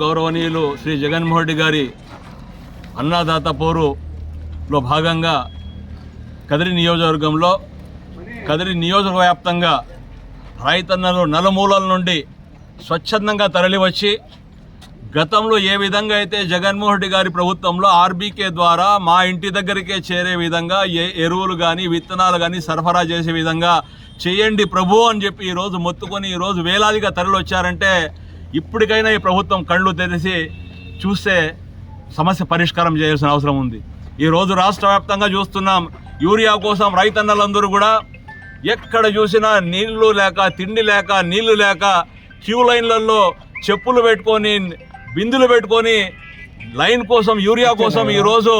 గౌరవనీయులు శ్రీ జగన్మోహన్ రెడ్డి గారి అన్నదాత పోరులో భాగంగా కదిరి నియోజకవర్గంలో కదిరి నియోజకవర్గ వ్యాప్తంగా రైతన్నలు నలుమూలల నుండి స్వచ్ఛందంగా తరలివచ్చి గతంలో ఏ విధంగా అయితే జగన్మోహన్ రెడ్డి గారి ప్రభుత్వంలో ఆర్బీకే ద్వారా మా ఇంటి దగ్గరికే చేరే విధంగా ఏ ఎరువులు కానీ విత్తనాలు కానీ సరఫరా చేసే విధంగా చేయండి ప్రభు అని చెప్పి ఈరోజు మొత్తుకొని ఈరోజు వేలాదిగా తరలి వచ్చారంటే ఇప్పటికైనా ఈ ప్రభుత్వం కళ్ళు తెరిచి చూస్తే సమస్య పరిష్కారం చేయాల్సిన అవసరం ఉంది. ఈరోజు రాష్ట్ర వ్యాప్తంగా చూస్తున్నాం యూరియా కోసం రైతన్నలందరూ కూడా ఎక్కడ చూసినా నీళ్ళు లేక తిండి లేక నీళ్ళు లేక క్యూ లైన్లలో చెప్పులు పెట్టుకొని బిందులు పెట్టుకొని లైన్ కోసం యూరియా కోసం ఈరోజు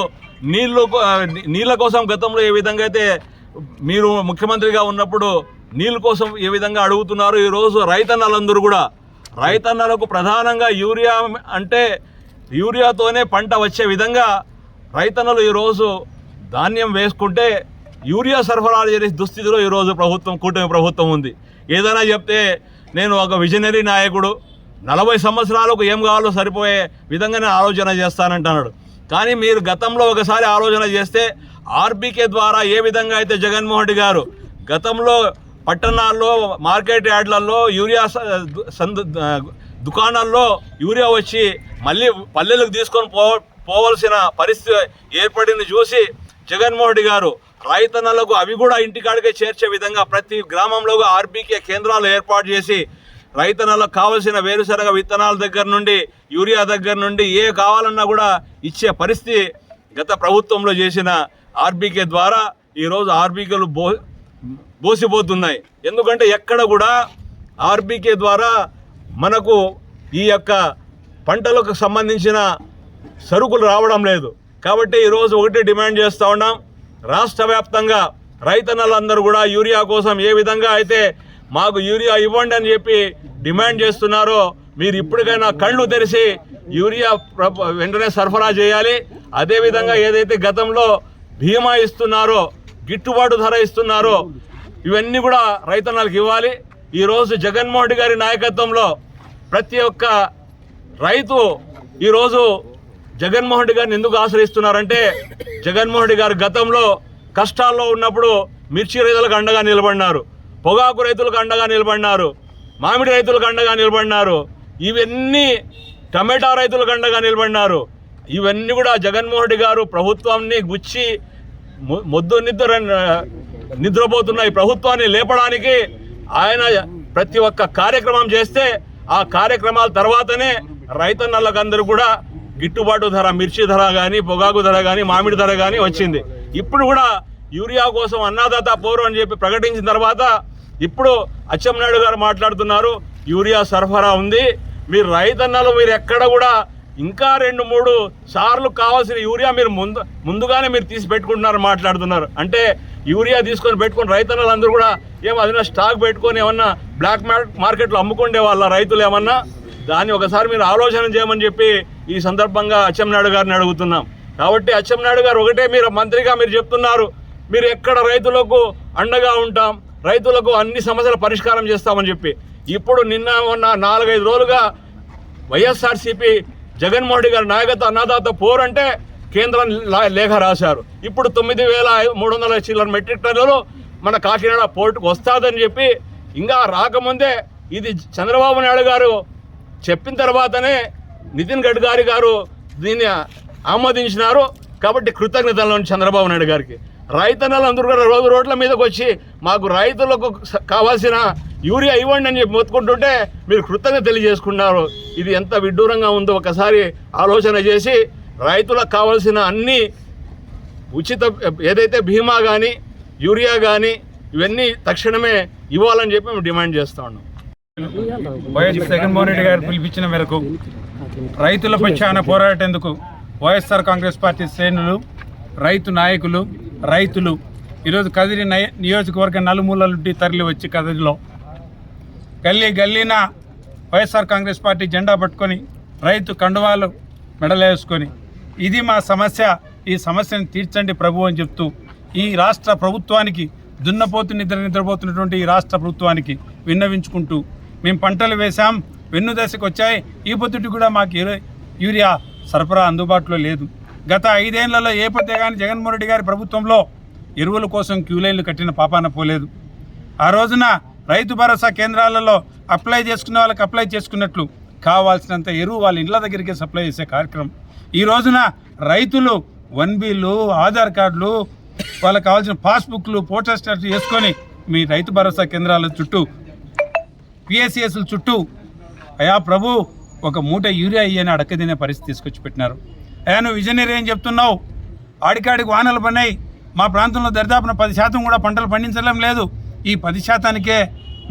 నీళ్ళు కో- నీళ్ళ కోసం గతంలో ఏ విధంగా అయితే మీరు ముఖ్యమంత్రిగా ఉన్నప్పుడు నీళ్ళ కోసం ఏ విధంగా అడుగుతున్నారు ఈరోజు రైతన్నలందరూ కూడా. రైతన్నలకు ప్రధానంగా యూరియా అంటే యూరియాతోనే పంట వచ్చే విధంగా రైతన్నలు ఈరోజు ధాన్యం వేసుకుంటే యూరియా సరఫరా చేసే దుస్థితిలో ఈరోజు ప్రభుత్వం కూటమి ప్రభుత్వం ఉంది. ఏదైనా చెప్తే నేను ఒక విజనరీ నాయకుడు నలభై సంవత్సరాలకు ఏం కావాలో సరిపోయే విధంగానే ఆలోచన చేస్తానంటున్నాడు. కానీ మీరు గతంలో ఒకసారి ఆలోచన చేస్తే ఆర్బీకే ద్వారా ఏ విధంగా అయితే జగన్మోహన్ రెడ్డి గారు గతంలో పట్టణాల్లో మార్కెట్ యార్డ్లలో యూరియా సందు దుకాణాల్లో యూరియా వచ్చి మళ్ళీ పల్లెలకు తీసుకొని పో పోవలసిన పరిస్థితి ఏర్పడింది చూసి జగన్మోహన్ రెడ్డి గారు రైతన్నలకు అవి కూడా ఇంటికాడికే చేర్చే విధంగా ప్రతి గ్రామంలో ఆర్బీకే కేంద్రాలు ఏర్పాటు చేసి రైతన్నలకు కావలసిన వేరుశనగ విత్తనాల దగ్గర నుండి యూరియా దగ్గర నుండి ఏ కావాలన్నా కూడా ఇచ్చే పరిస్థితి గత ప్రభుత్వంలో చేసిన ఆర్బీకే ద్వారా ఈరోజు ఆర్బీకేలు బో బోసిపోతున్నాయి. ఎందుకంటే ఎక్కడ కూడా ఆర్బీకే ద్వారా మనకు ఈ యొక్క పంటలకు సంబంధించిన సరుకులు రావడం లేదు. కాబట్టి ఈరోజు ఒకటి డిమాండ్ చేస్తూ ఉన్నాం. రాష్ట్ర వ్యాప్తంగా రైతన్నలందరూ కూడా యూరియా కోసం ఏ విధంగా అయితే మాకు యూరియా ఇవ్వండి అని చెప్పి డిమాండ్ చేస్తున్నారో మీరు ఇప్పటికైనా కళ్ళు తెరిచి యూరియా వెంటనే సరఫరా చేయాలి. అదేవిధంగా ఏదైతే గతంలో బీమా ఇస్తున్నారో గిట్టుబాటు ధర ఇస్తున్నారో ఇవన్నీ కూడా రైతన్నలకు ఇవ్వాలి. ఈరోజు జగన్మోహన్ రెడ్డి గారి నాయకత్వంలో ప్రతి ఒక్క రైతు ఈరోజు జగన్మోహన్ రెడ్డి గారిని ఎందుకు ఆశ్రయిస్తున్నారంటే జగన్మోహన్ రెడ్డి గారు గతంలో కష్టాల్లో ఉన్నప్పుడు మిర్చి రైతులకు అండగా నిలబడినారు. పొగాకు రైతులకు అండగా నిలబడినారు మామిడి రైతులకు అండగా నిలబడినారు ఇవన్నీ టమాటా రైతులకు అండగా నిలబడినారు. ఇవన్నీ కూడా జగన్మోహన్ రెడ్డి గారు ప్రభుత్వాన్ని గుచ్చి మొద్దు నిద్ర నిద్రపోతున్న ఈ ప్రభుత్వాన్ని లేపడానికి ఆయన ప్రతి ఒక్క కార్యక్రమం చేస్తే ఆ కార్యక్రమాల తర్వాతనే రైతన్నలకు అందరూ కూడా గిట్టుబాటు ధర మిర్చి ధర కానీ పొగాకు ధర కానీ మామిడి ధర కానీ వచ్చింది. ఇప్పుడు కూడా యూరియా కోసం అన్నదాత పోరు అని చెప్పి ప్రకటించిన తర్వాత ఇప్పుడు అచ్చెంనాయుడు గారు మాట్లాడుతున్నారు. యూరియా సరఫరా ఉంది. మీరు రైతన్నలు మీరు ఎక్కడ కూడా ఇంకా రెండు మూడు సార్లు కావాల్సిన యూరియా మీరు ముందు ముందుగానే మీరు తీసి పెట్టుకుంటున్నారు మాట్లాడుతున్నారు. అంటే యూరియా తీసుకొని పెట్టుకుని రైతన్నలు అందరూ కూడా ఏమో అదినా స్టాక్ పెట్టుకొని ఏమన్నా బ్లాక్ మార్కెట్లో అమ్ముకుండే వాళ్ళ రైతులు ఏమన్నా దాన్ని ఒకసారి మీరు ఆలోచన చేయమని చెప్పి ఈ సందర్భంగా అచ్చెంనాయుడు గారిని అడుగుతున్నాం. కాబట్టి అచ్చెంనాయుడు గారు ఒకటే మీరు మంత్రిగా మీరు చెప్తున్నారు. మీరు ఎక్కడ రైతులకు అండగా ఉంటాం రైతులకు అన్ని సమస్యల పరిష్కారం చేస్తామని చెప్పి. ఇప్పుడు నిన్న ఉన్న నాలుగైదు రోజులుగా వైఎస్ఆర్సీపీ జగన్మోహన్ రెడ్డి గారి నాయకత్వ అన్నదాత పోరంటే అంటే కేంద్రం లేఖ రాశారు. ఇప్పుడు తొమ్మిది వేల మూడు వందల చిల్లర మెట్రిక్ టన్నులు మన కాకినాడ పోర్టుకు వస్తాదని చెప్పి ఇంకా రాకముందే ఇది చంద్రబాబు నాయుడు గారు చెప్పిన తర్వాతనే నితిన్ గడ్కరీ గారు దీన్ని ఆమోదించినారు. కాబట్టి కృతజ్ఞతలు చంద్రబాబు నాయుడు గారికి. రైతన్నలందరూ కూడా రోజు రోడ్ల మీదకి వచ్చి మాకు రైతులకు కావాల్సిన యూరియా ఇవ్వండి అని చెప్పి మొత్తుకుంటుంటే మీరు కృతజ్ఞత తెలియజేసుకున్నారు. ఇది ఎంత విడ్డూరంగా ఉందో ఒకసారి ఆలోచన చేసి రైతులకు కావాల్సిన అన్ని ఉచిత ఏదైతే బీమా కానీ యూరియా కానీ ఇవన్నీ తక్షణమే ఇవ్వాలని చెప్పి మేము డిమాండ్ చేస్తా ఉన్నాం. వైఎస్ జగన్మోహన్ రెడ్డి గారు పిలిపించిన మేరకు రైతుల పక్షాన పోరాటేందుకు వైఎస్ఆర్ కాంగ్రెస్ పార్టీ శ్రేణులు రైతు నాయకులు రైతులు. ఈరోజు కదిరి నయ- నియోజకవర్గ నలుమూలల నుండి తరలి వచ్చి కదిరిలో. గల్లీ గల్లీన వైఎస్ఆర్ కాంగ్రెస్ పార్టీ జెండా పట్టుకొని రైతు కండువాలు మెడలేసుకొని ఇది మా సమస్య ఈ సమస్యను తీర్చండి ప్రభు అని చెప్తూ ఈ రాష్ట్ర ప్రభుత్వానికి దున్నపోతు నిద్ర నిద్రపోతున్నటువంటి ఈ రాష్ట్ర ప్రభుత్వానికి విన్నవించుకుంటూ మేము పంటలు వేశాం వెన్ను దశకు వచ్చాయి ఈ పొద్దుటి కూడా మాకు యూరియా సరఫరా అందుబాటులో లేదు. గత ఐదేళ్ళలో ఏ పొద్దే కానీ జగన్మోహన్ రెడ్డి గారి ప్రభుత్వంలో ఎరువుల కోసం క్యూ లైన్లు కట్టిన పాపాన పోలేదు. ఆ రోజున రైతు భరోసా కేంద్రాలలో అప్లై చేసుకున్న వాళ్ళకి అప్లై చేసుకున్నట్లు కావాల్సినంత ఎరువు వాళ్ళ ఇళ్ళ దగ్గరికి సప్లై చేసే కార్యక్రమం. ఈ రోజున రైతులు వన్ బిలు ఆధార్ కార్డులు వాళ్ళకి కావాల్సిన పాస్బుక్లు పోస్టర్ స్టాట్ చేసుకొని మీ రైతు భరోసా కేంద్రాల చుట్టూ పిఎస్సిఎస్ల చుట్టూ అయా ప్రభు ఒక మూట యూరియా ఇయ్యని అడక్కదినే పరిస్థితి తీసుకొచ్చి పెట్టినారు. అయ్యా నువ్వు విజనరీ ఏం చెప్తున్నావు? ఆడికాడికి వానలు పడినాయి. మా ప్రాంతంలో దరిదాపున పది శాతం కూడా పంటలు పండించడం లేదు. ఈ పది శాతానికే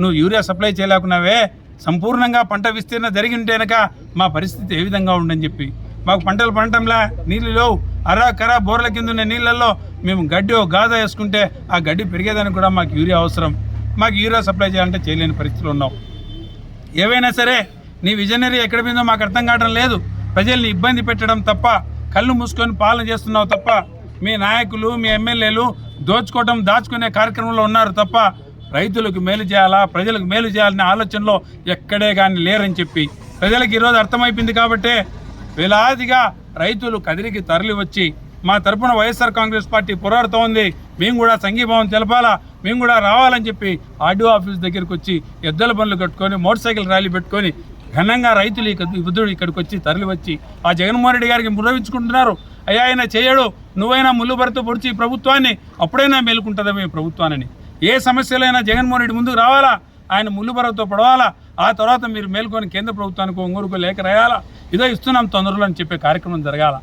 నువ్వు యూరియా సప్లై చేయలేకున్నావే. సంపూర్ణంగా పంట విస్తీర్ణ జరిగి ఉంటేనక మా పరిస్థితి ఏ విధంగా ఉండని చెప్పి. మాకు పంటలు పండటంలా నీళ్ళు లేవు. అరా కరా బోర్ల కింద ఉన్న నీళ్ళల్లో మేము గడ్డి ఓ వేసుకుంటే ఆ గడ్డి పెరిగేదానికి కూడా మాకు యూరియా అవసరం. మాకు యూరియా సప్లై చేయాలంటే చేయలేని పరిస్థితులు ఉన్నాం. ఏవైనా సరే నీ విజనరీ ఎక్కడ పోయిందో మాకు అర్థం కావడం లేదు. ప్రజల్ని ఇబ్బంది పెట్టడం తప్ప కళ్ళు మూసుకొని పాలన చేస్తున్నావు తప్ప మీ నాయకులు మీ ఎమ్మెల్యేలు దోచుకోవడం దాచుకునే కార్యక్రమంలో ఉన్నారు తప్ప రైతులకు మేలు చేయాలా ప్రజలకు మేలు చేయాలనే ఆలోచనలో ఎక్కడే కానీ లేరని చెప్పి. ప్రజలకు ఈరోజు అర్థమైపోయింది కాబట్టే వేలాదిగా రైతులు కదిరికి తరలి వచ్చి మా తరపున వైఎస్ఆర్ కాంగ్రెస్ పార్టీ పోరాడుతోంది మేము కూడా సంఘీభావం తెలపాలా మేము కూడా రావాలని చెప్పి ఆర్డీఓ ఆఫీస్ దగ్గరికి వచ్చి ఎద్దుల బండ్లు కట్టుకొని మోటార్ సైకిల్ ర్యాలీ పెట్టుకొని ఘనంగా రైతులు ఈ బుద్ధుడు ఇక్కడికి వచ్చి తరలి వచ్చి ఆ జగన్మోహన్ రెడ్డి గారికి మురవించుకుంటున్నారు అయ్యా ఆయన చేయడు. నువ్వైనా ముళ్ళు పొడిచి ప్రభుత్వాన్ని అప్పుడైనా మేలుకుంటుందా మీ ప్రభుత్వాన్ని. ఏ సమస్యలైనా జగన్మోహన్ రెడ్డి ముందుకు రావాలా? ఆయన ముళ్ళు భరతో పడవాలా? ఆ తర్వాత మీరు మేల్కొని కేంద్ర ప్రభుత్వానికి ఒంగూరుకు లేఖ రాయాలా? ఇదో ఇస్తున్నాం తొందరలో అని చెప్పే కార్యక్రమం జరగాల.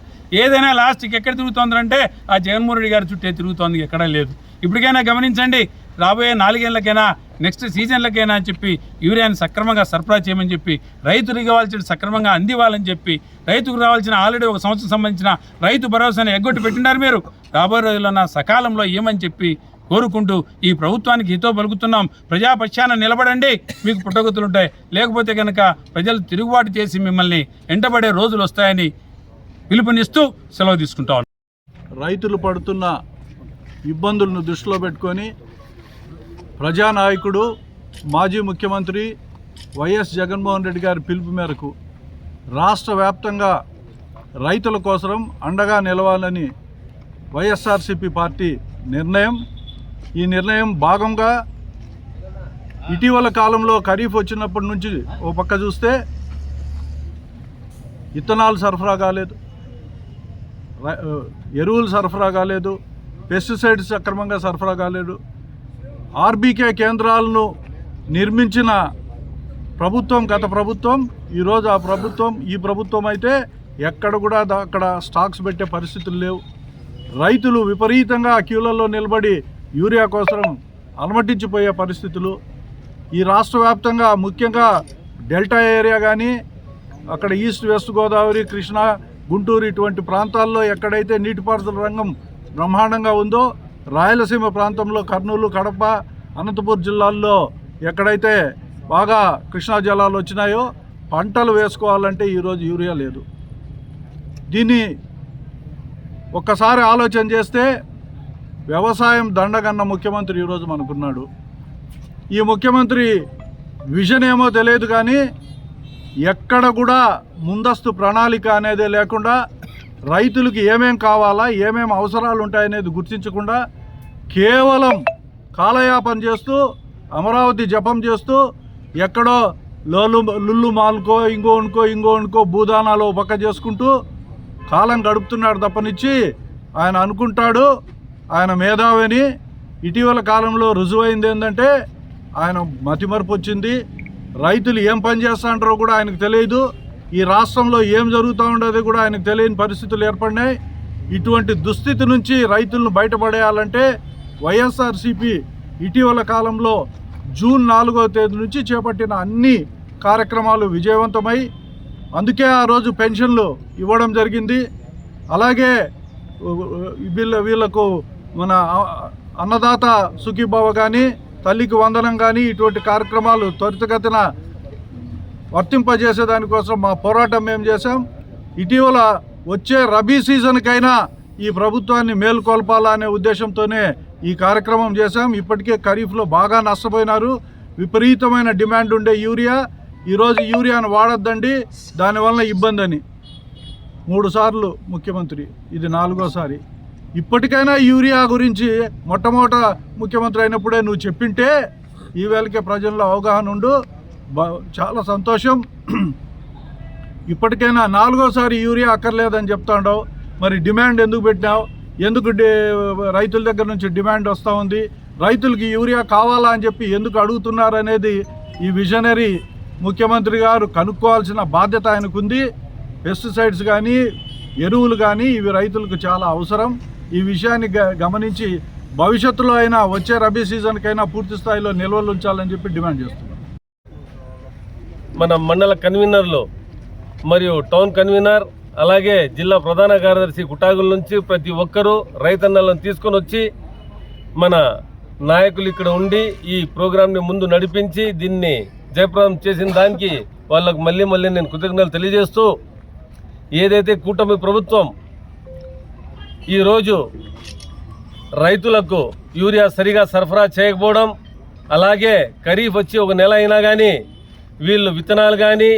ఏదైనా లాస్ట్కి ఎక్కడ తిరుగుతోందంటే ఆ జగన్మోహన్ రెడ్డి గారి చుట్టే తిరుగుతోంది ఎక్కడా లేదు. ఇప్పటికైనా గమనించండి రాబోయే నాలుగేళ్ళకైనా నెక్స్ట్ సీజన్లకైనా అని చెప్పి యూరియాని సక్రమంగా సరఫరా చేయమని చెప్పి రైతులకు ఇవ్వాల్సిన సక్రమంగా అందివ్వాలని చెప్పి రైతుకు రావాల్సిన ఆల్రెడీ ఒక సంవత్సరం సంబంధించిన రైతు భరోసాని ఎగ్గొట్టి పెట్టినారు మీరు. రాబోయే రోజుల్లో నా సకాలంలో ఏమని చెప్పి కోరుకుంటూ ఈ ప్రభుత్వానికి హితో పలుకుతున్నాం. ప్రజాపక్షాన నిలబడండి. మీకు పుట్టగతులు ఉంటాయి. లేకపోతే కనుక ప్రజలు తిరుగుబాటు చేసి మిమ్మల్ని ఎంటబడే రోజులు వస్తాయని పిలుపునిస్తూ సెలవు తీసుకుంటా రైతులు పడుతున్న ఇబ్బందులను దృష్టిలో పెట్టుకొని ప్రజానాయకుడు మాజీ ముఖ్యమంత్రి వైఎస్ జగన్మోహన్ రెడ్డి గారి పిలుపు మేరకు రాష్ట్ర వ్యాప్తంగా రైతుల కోసం అండగా నిలవాలని వైఎస్ఆర్సిపి పార్టీ నిర్ణయం. ఈ నిర్ణయం భాగంగా ఇటీవల కాలంలో ఖరీఫ్ వచ్చినప్పటి నుంచి ఓ పక్క చూస్తే ఇత్తనాలు సరఫరా కాలేదు ఎరువులు సరఫరా కాలేదు పెస్టిసైడ్స్ సక్రమంగా సరఫరా కాలేదు ఆర్బీకే కేంద్రాలను నిర్మించిన ప్రభుత్వం గత ప్రభుత్వం ఈరోజు ఆ ప్రభుత్వం ఈ ప్రభుత్వం అయితే ఎక్కడ కూడా అక్కడ స్టాక్స్ పెట్టే పరిస్థితులు లేవు. రైతులు విపరీతంగా క్యూలలో నిలబడి యూరియా కోసం అలమటించిపోయే పరిస్థితులు. ఈ రాష్ట్ర వ్యాప్తంగా ముఖ్యంగా డెల్టా ఏరియా కానీ అక్కడ ఈస్ట్ వెస్ట్ గోదావరి కృష్ణా గుంటూరు ఇటువంటి ప్రాంతాల్లో ఎక్కడైతే నీటిపారుదల రంగం బ్రహ్మాండంగా ఉందో రాయలసీమ ప్రాంతంలో కర్నూలు కడప అనంతపూర్ జిల్లాల్లో ఎక్కడైతే బాగా కృష్ణా జలాలు వచ్చినాయో పంటలు వేసుకోవాలంటే ఈరోజు యూరియా లేదు. దీన్ని ఒక్కసారి ఆలోచన చేస్తే వ్యవసాయం దండగన్న ముఖ్యమంత్రి ఈరోజు మనకున్నాడు. ఈ ముఖ్యమంత్రి విజన్ ఏమో తెలియదు కానీ ఎక్కడ కూడా ముందస్తు ప్రణాళిక అనేది లేకుండా రైతులకు ఏమేం కావాలా ఏమేం అవసరాలు ఉంటాయనేది గుర్తించకుండా కేవలం కాలయాపన చేస్తూ అమరావతి జపం చేస్తూ ఎక్కడో లోలు లుల్లు మాల్కో ఇంకోనుకో ఇంకోనుకో భూదానాలు పక్క చేసుకుంటూ కాలం గడుపుతున్నాడు తప్పనిచ్చి ఆయన అనుకుంటాడు. ఆయన మేధావిని ఇటీవల కాలంలో రుజువైంది ఏంటంటే ఆయన మతిమరుపు వచ్చింది. రైతులు ఏం పని చేస్తాంటారో కూడా ఆయనకు తెలియదు. ఈ రాష్ట్రంలో ఏం జరుగుతూ ఉండేది కూడా ఆయనకు తెలియని పరిస్థితులు ఏర్పడినాయి. ఇటువంటి దుస్థితి నుంచి రైతులను బయటపడేయాలంటే వైఎస్ఆర్సిపి ఇటీవల కాలంలో జూన్ నాలుగో తేదీ నుంచి చేపట్టిన అన్ని కార్యక్రమాలు విజయవంతమై అందుకే ఆ రోజు పెన్షన్లు ఇవ్వడం జరిగింది. అలాగే వీళ్ళ వీళ్ళకు మన అన్నదాత సుఖీభావ కానీ తల్లికి వందనం కానీ ఇటువంటి కార్యక్రమాలు త్వరితగతిన వర్తింపజేసే దానికోసం మా పోరాటం మేము చేశాం? ఇటీవల వచ్చే రబీ సీజన్కైనా ఈ ప్రభుత్వాన్ని మేలుకొల్పాలా అనే ఉద్దేశంతోనే ఈ కార్యక్రమం చేశాం. ఇప్పటికే ఖరీఫ్లో బాగా నష్టపోయినారు. విపరీతమైన డిమాండ్ ఉండే యూరియా. ఈరోజు యూరియాను వాడొద్దండి. దానివల్ల ఇబ్బంది అని మూడు సార్లు ముఖ్యమంత్రి. ఇది నాలుగోసారి. ఇప్పటికైనా యూరియా గురించి మొట్టమొదట ముఖ్యమంత్రి అయినప్పుడే నువ్వు చెప్పింటే ఈవేళకే ప్రజల్లో అవగాహన ఉండు. చాలా సంతోషం. ఇప్పటికైనా నాలుగోసారి యూరియా అక్కర్లేదని చెప్తాండవు. మరి డిమాండ్ ఎందుకు పెట్టినావు? ఎందుకు రైతుల దగ్గర నుంచి డిమాండ్ వస్తూ ఉంది? రైతులకి యూరియా కావాలా అని చెప్పి ఎందుకు అడుగుతున్నారు అనేది ఈ విజనరీ ముఖ్యమంత్రి గారు కనుక్కోవాల్సిన బాధ్యత ఆయనకుంది. పెస్టిసైడ్స్ కానీ ఎరువులు కానీ ఇవి రైతులకు చాలా అవసరం. ఈ విషయాన్ని గ- గమనించి భవిష్యత్తులో అయినా వచ్చే రబీ సీజన్కైనా పూర్తి స్థాయిలో నిల్వలు ఉంచాలని చెప్పి డిమాండ్ చేస్తున్నాం. మన మండల కన్వీనర్లు మరియు టౌన్ కన్వీనర్ అలాగే జిల్లా ప్రధాన కార్యదర్శి కుటాగుల నుంచి ప్రతి ఒక్కరూ రైతన్నలను తీసుకొని వచ్చి మన నాయకులు ఇక్కడ ఉండి ఈ ప్రోగ్రాంని ముందు నడిపించి దీన్ని జయప్రదం చేసిన దానికి వాళ్ళకు మళ్ళీ మళ్ళీ నేను కృతజ్ఞతలు తెలియజేస్తూ ఏదైతే కూటమి ప్రభుత్వం ఈరోజు రైతులకు యూరియా సరిగా సరఫరా చేయకపోవడం అలాగే ఖరీఫ్ వచ్చి ఒక నెల అయినా కానీ వీళ్ళు విత్తనాలు కానీ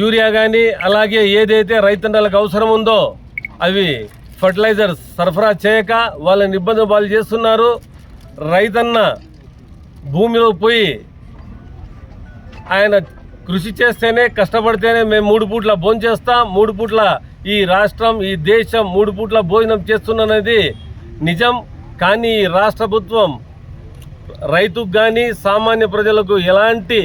యూరియా కానీ అలాగే ఏదైతే రైతన్నలకు అవసరం ఉందో అవి ఫర్టిలైజర్ సరఫరా చేయక వాళ్ళని ఇబ్బంది పాలు చేస్తున్నారు. రైతన్న భూమిలో పోయి ఆయన కృషి చేస్తేనే కష్టపడితేనే మేము మూడు పూట్ల భోజనం చేస్తాం మూడు పూట్ల ఈ రాష్ట్రం ఈ దేశం మూడు పూట్ల భోజనం చేస్తున్నది నిజం. కానీ ఈ రాష్ట్ర ప్రభుత్వం రైతుకు కానీ సామాన్య ప్రజలకు ఎలాంటి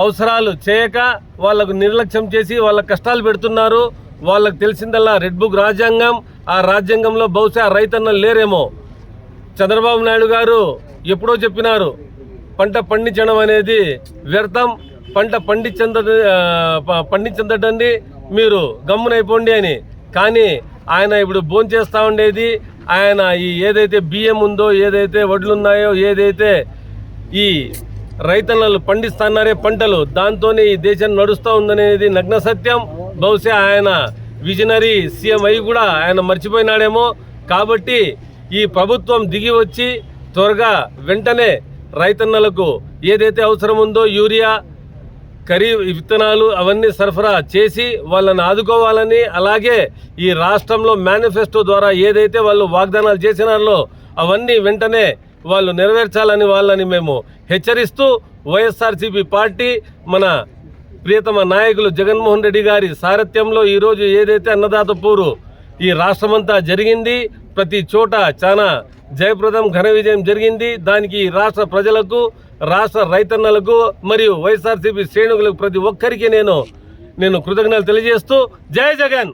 అవసరాలు చేయక వాళ్ళకు నిర్లక్ష్యం చేసి వాళ్ళ కష్టాలు పెడుతున్నారు. వాళ్ళకు తెలిసిందల్లా రెడ్ బుక్ రాజ్యాంగం ఆ రాజ్యాంగంలో బహుశా రైతన్నలు లేరేమో. చంద్రబాబు నాయుడు గారు ఎప్పుడో చెప్పినారు పంట పండించడం అనేది వ్యర్థం పంట పండించంద పండించదండి మీరు గమ్మునైపోండి అని. కానీ ఆయన ఇప్పుడు భోంచేస్తూ ఉండేది ఆయన ఈ ఏదైతే బియ్యం ఉందో ఏదైతే వడ్లు ఉన్నాయో ఏదైతే ఈ రైతన్నలు పండిస్తున్నారే పంటలు. దాంతోనే ఈ దేశం నడుస్తూ ఉందనేది నగ్న సత్యం. బహుశా ఆయన విజనరీ సీఎం అయి కూడా ఆయన మర్చిపోయినాడేమో. కాబట్టి ఈ ప్రభుత్వం దిగి వచ్చి త్వరగా వెంటనే రైతన్నలకు ఏదైతే అవసరం ఉందో యూరియా ఖరీఫ్ విత్తనాలు అవన్నీ సరఫరా చేసి వాళ్ళని ఆదుకోవాలని అలాగే ఈ రాష్ట్రంలో మేనిఫెస్టో ద్వారా ఏదైతే వాళ్ళు వాగ్దానాలు చేసినారో అవన్నీ వెంటనే వాళ్ళు నెరవేర్చాలని వాళ్ళని మేము హెచ్చరిస్తూ వైఎస్ఆర్సీపీ పార్టీ మన ప్రియతమ నాయకులు జగన్మోహన్ రెడ్డి గారి సారథ్యంలో ఈరోజు ఏదైతే అన్నదాత పూరు ఈ రాష్ట్రమంతా జరిగింది ప్రతి చోట చాలా జయప్రదం ఘన విజయం జరిగింది. దానికి రాష్ట్ర ప్రజలకు రాష్ట్ర రైతన్నలకు మరియు వైఎస్ఆర్సీపీ శ్రేణులకు ప్రతి ఒక్కరికి నేను నేను కృతజ్ఞతలు తెలియజేస్తూ జై జగన్!